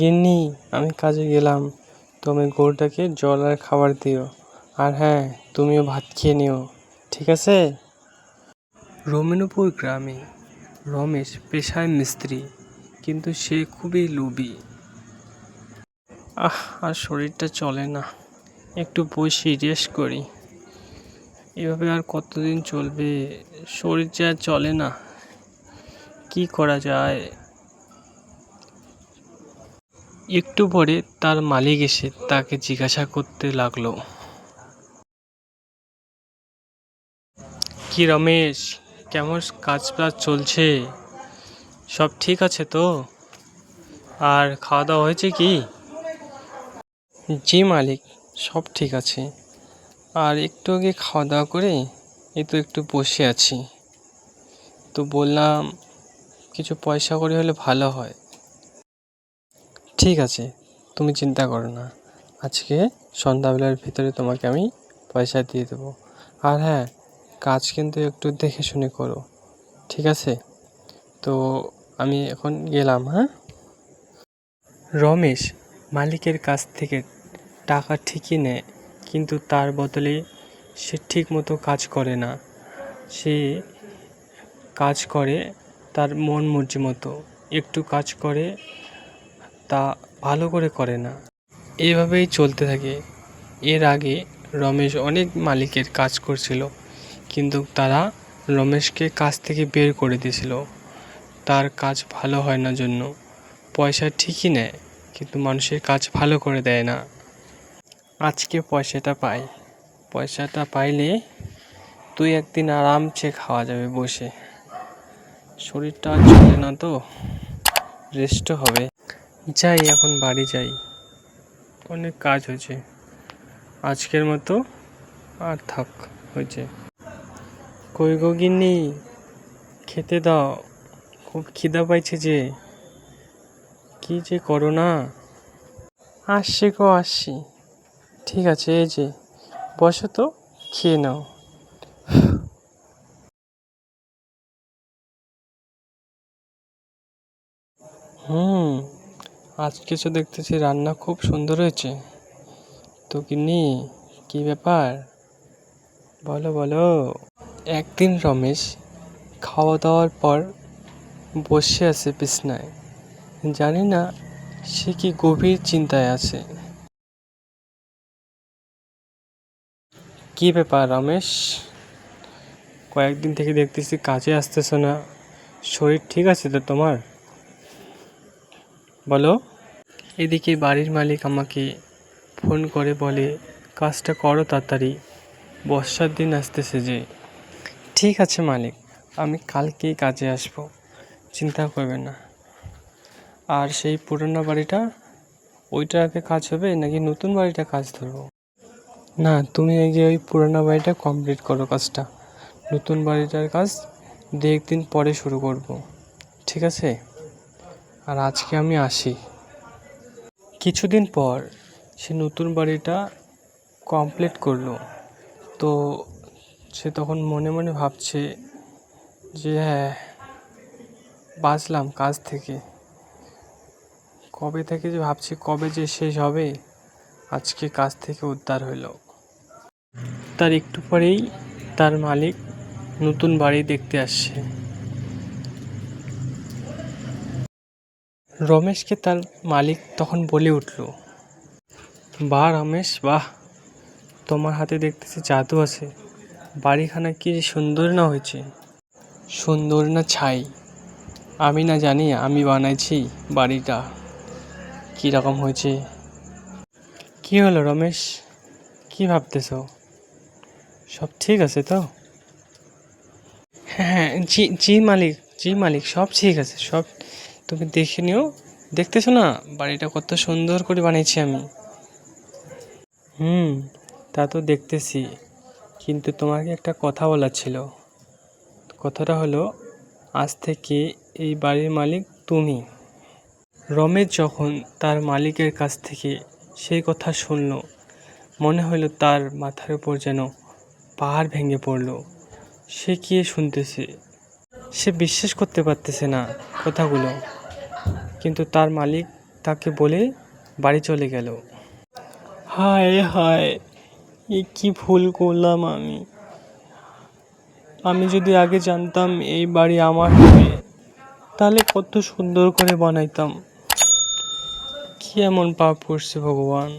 গিন্নি, আমি কাজে গেলাম। তুমি গরুটাকে জল আর খাবার দিও। আর হ্যাঁ তুমিও ভাত খেয়ে নিও। ঠিক আছে? রমেনুপুর গ্রামে রমেশ পেশায় মিস্ত্রি, কিন্তু সে খুবই লোভী। আহ, আর শরীরটা চলে না। একটু বসি রেস্ট করি। এভাবে আর কতদিন চলবে? শরীর যে চলে না। কি করা যায়? একটু পরে তার মালিক এসে তাকে জিজ্ঞাসা করতে লাগল। কি রমেশ, কেমন কাজ বাজ চলছে? সব ঠিক আছে তো? আর খাওয়া দাওয়া হয়েছে কি? জি মালিক, সব ঠিক আছে। আর একটু আগে খাওয়া দাওয়া করে এই তো একটু বসে আছি। তো বললাম, কিছু পয়সা করে হলে ভালো হয়। ঠিক আছে, তুমি চিন্তা করো না। আজকে সন্ধ্যাবেলার ভিতরে তোমাকে আমি পয়সা দিয়ে দেবো। আর হ্যাঁ কাজ কিন্তু একটু দেখে শুনে করো, ঠিক আছে? তো আমি এখন গেলাম হ্যাঁ? রমেশ মালিকের কাছ থেকে টাকা ঠিকই নেয়, কিন্তু তার বদলে সে ঠিক মতো কাজ করে না। সে কাজ করে তার মন মর্জি মতো। একটু কাজ করে তা ভালো করে করে না। এভাবেই চলতে থাকে। এর আগে রমেশ অনেক মালিকের কাজ করছিল, কিন্তু তারা রমেশকে কাজ থেকে বের করে দিয়েছিল। তার কাজ ভালো হয় না জন্য। পয়সা ঠিকই নেয়, কিন্তু মানুষের কাজ ভালো করে দেয় না। আজকে পয়সাটা পাই। পয়সাটা পাইলে তুই একদিন আরামসে খাওয়া যাবে বসে। শরীরটা চলে না তো। রেস্টও হবে। যাই, এখন বাড়ি যাই। অনেক কাজ হয়েছে। আজকের মতো আর থাক, হয়েছে। কই গো গিন্নি? খেতে দাও। খুব খিদা পাইছে যে। কি যে করো না? আসছি গো, আসছি। ঠিক আছে, এই যে। বসো তো, খেয়ে নাও। হুম। আজকে তো দেখতেছি, রান্না খুব সুন্দর হয়েছে। তো গিন্নি, কি ব্যাপার? বলো বলো। একদিন রমেশ খাওয়া দাওয়ার পর বসে আছে বিছনায়। জানি না সে কি গভীর চিন্তায় আছে। কি ব্যাপার রমেশ? কয়েকদিন থেকে দেখতেছি কাজে আসতেছো না। শরীর ঠিক আছে তো তোমার? বলো। এদিকে বাড়ির মালিক আমাকে ফোন করে বলে, কাজটা করো তাড়াতাড়ি, বর্ষার দিন আসতেছে যে। ঠিক আছে মালিক, আমি কালকেই কাজে আসব, চিন্তা করবে না। আর সেই পুরনো বাড়িটা ওইটা আগে কাজ হবে নাকি নতুন বাড়িটা কাজ ধরবো? না, তুমি আগে ওই পুরোনো বাড়িটা কমপ্লিট করো কাজটা, নতুন বাড়িটার কাজ দু একদিন পরে শুরু করব, ঠিক আছে? আর আজকে আমি আসি। কিছুদিন পর সে নতুন বাড়িটা কমপ্লিট করল। তো সে তখন মনে মনে ভাবছে যে হ্যাঁ বাঁচলাম কাজ থেকে। কবে থেকে যে ভাবছি, কবে যে শেষ হবে, আজকে কাজ থেকে উদ্ধার হইল তার একটু পরেই তার মালিক নতুন বাড়ি দেখতে আসছে। রমেশকে তার মালিক তখন বলে উঠল বাহ রমেশ, বাহ! তোমার হাতে দেখতেছি জাদু আছে। বাড়িখানা কি সুন্দর না হয়েছে। সুন্দর না ছাই। আমি না জানি, আমি বানাইছি বাড়িটা। কী রকম হয়েছে? কি হলো রমেশ? কি ভাবতেছ? সব ঠিক আছে তো? হ্যাঁ হ্যাঁ জি জি মালিক জি মালিক, সব ঠিক আছে, সব তুমি দেখে নিও। দেখতেছো না? বাড়িটা কত সুন্দর করে বানিয়েছি আমি। হুম, তা তো দেখতেছি। কিন্তু তোমাকে একটা কথা বলার ছিল। কথাটা হলো, আজ থেকে এই বাড়ির মালিক তুমি। রমেশ যখন তার মালিকের কাছ থেকে সেই কথা শুনল, মনে হলো তার মাথার উপর যেন পাহাড় ভেঙে পড়ল। সে কি শুনতেছে? সে বিশ্বাস করতে পারতেছে না কথাগুলো। কিন্তু তার মালিক তাকে বলে বাড়ি চলে গেল। হায় হায়, এ কি ভুল করলাম আমি। আমি যদি আগে জানতাম এই বাড়ি আমার হবে, তাহলে কত সুন্দর করে বানাইতাম। কি এমন পাপ করছে ভগবান।